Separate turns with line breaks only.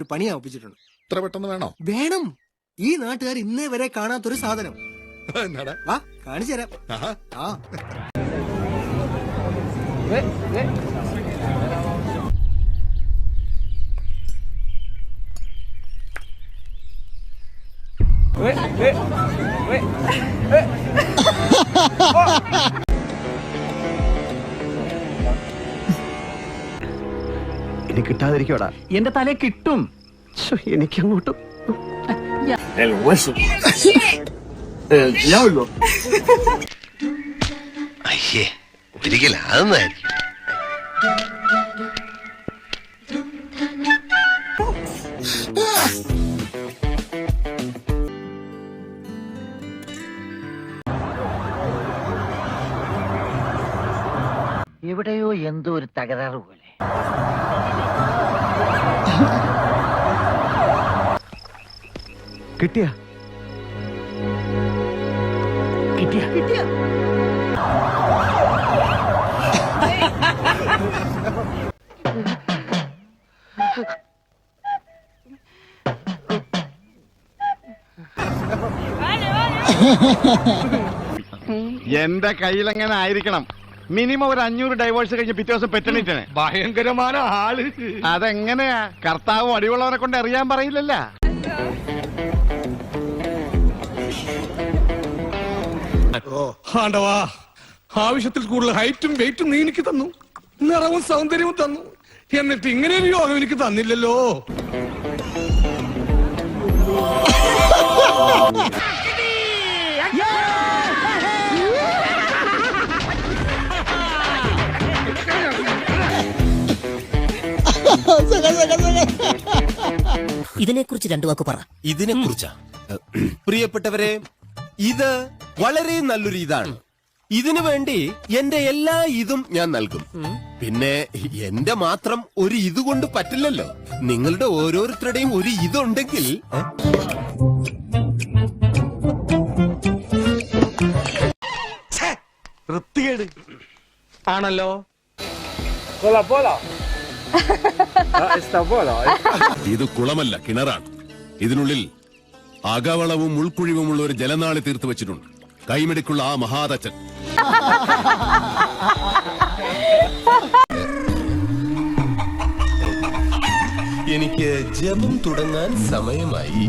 ഒരു പണിയാ ഒപ്പിച്ചിട്ടുണ്ട്
ഇത്ര പെട്ടെന്ന് വേണോ?
വേണം. ഈ നാട്ടുകാർ ഇന്നേ വരെ കാണാത്തൊരു സാധനം.
എന്നാടാ?
വാ കാണിച്ചു തരാം.
ആഹാ.
ആ.
ഇനി കിട്ടാതിരിക്കോടാ
എന്റെ തലേ കിട്ടും
എനിക്കങ്ങോട്ടും
El hueso. El diablo.
അയ്യേ ഒരിക്കലും അതൊന്നായിരിക്കും
എവിടെയോ എന്തോ ഒരു തകരാറ് പോലെ
കിട്ടിയ?
കിട്ടിയ? കിട്ടിയ.
എന്റെ കയ്യിലെങ്ങനെ ആയിരിക്കണം? മിനിമം ഒരു അഞ്ഞൂറ് ഡൈവേഴ്സ് കഴിഞ്ഞ് പിറ്റേ ദിവസം പെറ്റണിട്ടാണ്.
ഭയങ്കരമായ ആൾ.
അതെങ്ങനെയാ? കർത്താവും അടിവുള്ളവരെ കൊണ്ട് അറിയാൻ പറയില്ലല്ല.
ആണ്ടവാ. ആവശ്യത്തിൽ കൂടുതൽ ഹൈറ്റും വെയിറ്റും നീ എനിക്ക് തന്നു. നിറവും സൗന്ദര്യവും തന്നു. എന്നിട്ട് ഇങ്ങനെ ഒരു യോഗം എനിക്ക് തന്നില്ലല്ലോ.
ഇതിനെക്കുറിച്ച് രണ്ടു വാക്ക് പറ.
ഇതിനെ കുറിച്ചാ പ്രിയപ്പെട്ടവരെ ഇത് വളരെ നല്ലൊരു ഇതാണ്. ഇതിനു വേണ്ടി എന്റെ എല്ലാ ഇതും ഞാൻ നൽകും. പിന്നെ എന്റെ മാത്രം ഒരു ഇത് കൊണ്ട് പറ്റില്ലല്ലോ. നിങ്ങളുടെ ഓരോരുത്തരുടെയും ഒരു ഇതുണ്ടെങ്കിൽ ഏ?
വൃത്തികേട്.
ആണല്ലോ?
പോലാ la
ഇത് കുളമല്ല കിണറാണ്. ഇതിനുള്ളിൽ അകവളവും ഉൾക്കുഴിവുമുള്ള ഒരു ജലനാളി തീർത്തു വെച്ചിട്ടുണ്ട്. കൈമെടുക്കുള്ള ആ മഹാതച്ചൻ.
എനിക്ക് ജപം തുടങ്ങാൻ സമയമായി.